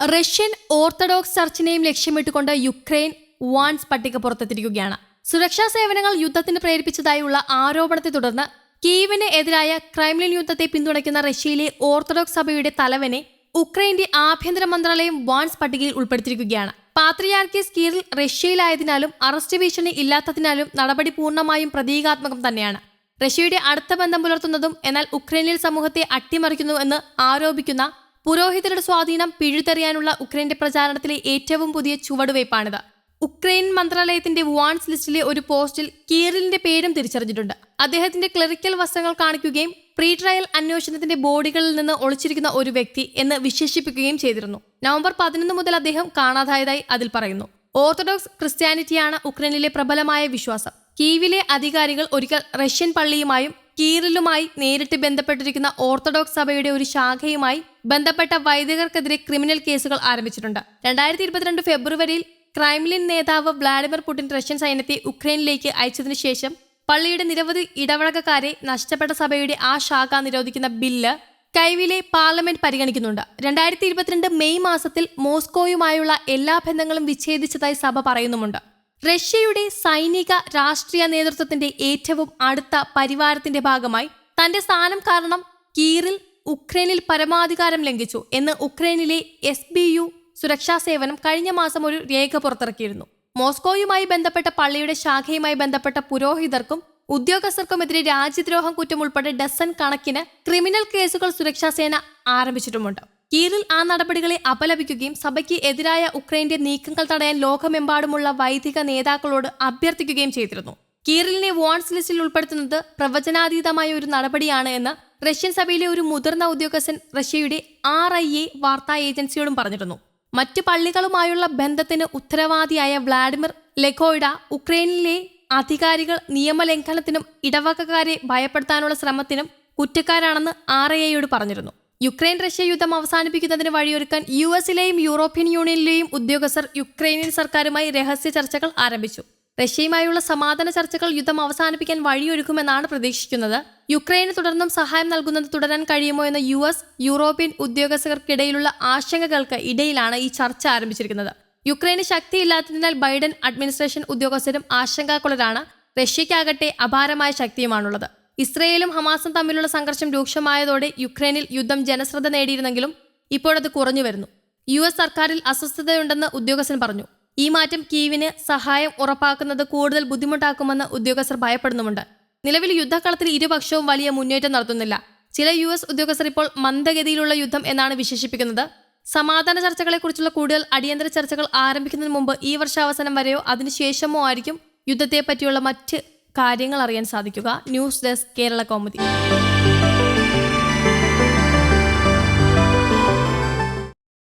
Russian orthodox ചർച്ചിനെയും ലക്ഷ്യമിട്ടുകൊണ്ട് Ukraine വാൻസ് പട്ടിക പുറത്തെത്തിരിക്കുകയാണ് സുരക്ഷാ സേവനങ്ങൾ യുദ്ധത്തിന് പ്രേരിപ്പിച്ചതായുള്ള ആരോപണത്തെ തുടർന്ന് കീവിന് എതിരായ ക്രൈംലിൻ യുദ്ധത്തെ പിന്തുണയ്ക്കുന്ന റഷ്യയിലെ ഓർത്തഡോക്സ് സഭയുടെ തലവനെ ഉക്രൈന്റെ ആഭ്യന്തര മന്ത്രാലയം വാൻസ് പട്ടികയിൽ ഉൾപ്പെടുത്തിയിരിക്കുകയാണ്. പാത്രിയാർക്കീസ് കീറിൽ റഷ്യയിലായതിനാലും അറസ്റ്റ് ഭീഷണി ഇല്ലാത്തതിനാലും നടപടി പൂർണമായും പ്രതീകാത്മകം തന്നെയാണ്. റഷ്യയുടെ അടുത്ത ബന്ധം പുലർത്തുന്നതും എന്നാൽ ഉക്രൈനിൽ സമൂഹത്തെ അട്ടിമറിക്കുന്നു എന്ന് ആരോപിക്കുന്ന പുരോഹിതരുടെ സ്വാധീനം പിഴുതെറിയാനുള്ള ഉക്രൈന്റെ പ്രചാരണത്തിലെ ഏറ്റവും പുതിയ ചുവടുവയ്പ്പാണിത് ഉക്രൈൻ മന്ത്രാലയത്തിന്റെ വാൻസ് ലിസ്റ്റിലെ ഒരു പോസ്റ്റിൽ കീറിലിന്റെ പേരും തിരിച്ചറിഞ്ഞിട്ടുണ്ട്. അദ്ദേഹത്തിന്റെ ക്ലറിക്കൽ വസ്ത്രങ്ങൾ കാണിക്കുകയും പ്രീ ട്രയൽ അന്വേഷണത്തിന്റെ ബോഡികളിൽ നിന്ന് ഒളിച്ചിരിക്കുന്ന ഒരു വ്യക്തി എന്ന് വിശേഷിപ്പിക്കുകയും ചെയ്തിരുന്നു. നവംബർ പതിനൊന്ന് മുതൽ അദ്ദേഹം കാണാതായതായി അതിൽ പറയുന്നു. ഓർത്തഡോക്സ് ക്രിസ്ത്യാനിറ്റിയാണ് ഉക്രൈനിലെ പ്രബലമായ വിശ്വാസം. കീവിലെ അധികാരികൾ ഒരിക്കൽ റഷ്യൻ പള്ളിയുമായും കീറിലുമായി നേരിട്ട് ബന്ധപ്പെട്ടിരിക്കുന്ന ഓർത്തഡോക്സ് സഭയുടെ ഒരു ശാഖയുമായി ബന്ധപ്പെട്ട വൈദികർക്കെതിരെ ക്രിമിനൽ കേസുകൾ ആരംഭിച്ചിട്ടുണ്ട്. രണ്ടായിരത്തി ഇരുപത്തിരണ്ട് ഫെബ്രുവരിയിൽ ക്രൈംലിൻ നേതാവ് വ്ളാഡിമിർ പുടിൻ റഷ്യൻ സൈന്യത്തെ ഉക്രൈനിലേക്ക് അയച്ചതിനു ശേഷം പള്ളിയുടെ നിരവധി ഇടവഴകക്കാരെ നഷ്ടപ്പെട്ട സഭയുടെ ആ ശാഖ നിരോധിക്കുന്ന ബില്ല് കൈവിലെ പാർലമെന്റ് പരിഗണിക്കുന്നുണ്ട്. രണ്ടായിരത്തി ഇരുപത്തിരണ്ട് മെയ് മാസത്തിൽ മോസ്കോയുമായുള്ള എല്ലാ ബന്ധങ്ങളും വിച്ഛേദിച്ചതായി സഭ പറയുന്നുമുണ്ട്. റഷ്യയുടെ സൈനിക രാഷ്ട്രീയ നേതൃത്വത്തിന്റെ ഏറ്റവും അടുത്ത പരിവാരത്തിന്റെ ഭാഗമായി തന്റെ സ്ഥാനം കാരണം കീറിൽ ഉക്രൈനിൽ പരമാധികാരം ലംഘിച്ചു എന്ന് ഉക്രൈനിലെ എസ് ബി യു സുരക്ഷാ സേവനം കഴിഞ്ഞ മാസം ഒരു രേഖ പുറത്തിറക്കിയിരുന്നു. മോസ്കോയുമായി ബന്ധപ്പെട്ട പള്ളിയുടെ ശാഖയുമായി ബന്ധപ്പെട്ട പുരോഹിതർക്കും ഉദ്യോഗസ്ഥർക്കുമെതിരെ രാജ്യദ്രോഹം കുറ്റം ഉൾപ്പെടെ ഡസൻ കണക്കിന് ക്രിമിനൽ കേസുകൾ സുരക്ഷാ സേന ആരംഭിച്ചിട്ടുമുണ്ട്. കീറിൽ ആ നടപടികളെ അപലപിക്കുകയും സഭയ്ക്ക് എതിരായ ഉക്രൈന്റെ നീക്കങ്ങൾ തടയാൻ ലോകമെമ്പാടുമുള്ള വൈദിക നേതാക്കളോട് അഭ്യർത്ഥിക്കുകയും ചെയ്തിരുന്നു. കീറിലിനെ വോൺസ് ലിസ്റ്റിൽ ഉൾപ്പെടുത്തുന്നത് പ്രവചനാതീതമായ ഒരു നടപടിയാണ് എന്ന് റഷ്യൻ സഭയിലെ ഒരു മുതിർന്ന ഉദ്യോഗസ്ഥൻ റഷ്യയുടെ ആർ ഐ എ വാർത്താ ഏജൻസിയോടും പറഞ്ഞിരുന്നു. മറ്റ് പള്ളികളുമായുള്ള ബന്ധത്തിന് ഉത്തരവാദിയായ വ്ളാഡിമിർ ലെഖോയിഡ ഉക്രൈനിലെ അധികാരികൾ നിയമലംഘനത്തിനും ഇടവകക്കാരെ ഭയപ്പെടുത്താനുള്ള ശ്രമത്തിനും കുറ്റക്കാരാണെന്ന് ആർ ഐ എയോട് പറഞ്ഞിരുന്നു. യുക്രൈൻ റഷ്യ യുദ്ധം അവസാനിപ്പിക്കുന്നതിന് വഴിയൊരുക്കാൻ യു എസിലെയും യൂറോപ്യൻ യൂണിയനിലെയും ഉദ്യോഗസ്ഥർ യുക്രൈനിയൻ സർക്കാരുമായി രഹസ്യ ചർച്ചകൾ ആരംഭിച്ചു. റഷ്യയുമായുള്ള സമാധാന ചർച്ചകൾ യുദ്ധം അവസാനിപ്പിക്കാൻ വഴിയൊരുക്കുമെന്നാണ് പ്രതീക്ഷിക്കുന്നത്. യുക്രൈന് തുടർന്നും സഹായം നൽകുന്നത് തുടരാൻ കഴിയുമോ എന്ന യു എസ് യൂറോപ്യൻ ഉദ്യോഗസ്ഥർക്കിടയിലുള്ള ആശങ്കകൾക്ക് ഇടയിലാണ് ഈ ചർച്ച ആരംഭിച്ചിരിക്കുന്നത്. യുക്രൈന് ശക്തിയില്ലാത്തതിനാൽ ബൈഡൻ അഡ്മിനിസ്ട്രേഷൻ ഉദ്യോഗസ്ഥരും ആശങ്കാക്കുളരാണ് റഷ്യയ്ക്കാകട്ടെ അപാരമായ ശക്തിയുമാണുള്ളത്. ഇസ്രയേലും ഹമാസും തമ്മിലുള്ള സംഘർഷം രൂക്ഷമായതോടെ യുക്രൈനിൽ യുദ്ധം ജനശ്രദ്ധ നേടിയിരുന്നെങ്കിലും ഇപ്പോഴത് കുറഞ്ഞു വരുന്നു. യു എസ് സർക്കാരിൽ അസ്വസ്ഥതയുണ്ടെന്ന് ഉദ്യോഗസ്ഥൻ പറഞ്ഞു. ഈ മാറ്റം കീവിന് സഹായം ഉറപ്പാക്കുന്നത് കൂടുതൽ ബുദ്ധിമുട്ടാക്കുമെന്ന് ഉദ്യോഗസ്ഥർ ഭയപ്പെടുന്നുമുണ്ട്. നിലവിൽ യുദ്ധക്കളത്തിൽ ഇരുപക്ഷവും വലിയ മുന്നേറ്റം നടത്തുന്നില്ല. ചില യു എസ് ഉദ്യോഗസ്ഥർ ഇപ്പോൾ മന്ദഗതിയിലുള്ള യുദ്ധം എന്നാണ് വിശേഷിപ്പിക്കുന്നത്. സമാധാന ചർച്ചകളെക്കുറിച്ചുള്ള കൂടുതൽ അടിയന്തര ചർച്ചകൾ ആരംഭിക്കുന്നതിന് മുമ്പ് ഈ വർഷാവസാനം വരെയോ അതിനുശേഷമോ ആയിരിക്കും യുദ്ധത്തെപ്പറ്റിയുള്ള മറ്റ് കാര്യങ്ങൾ അറിയാൻ സാധിക്കുക. News desk Kerala Kaumudi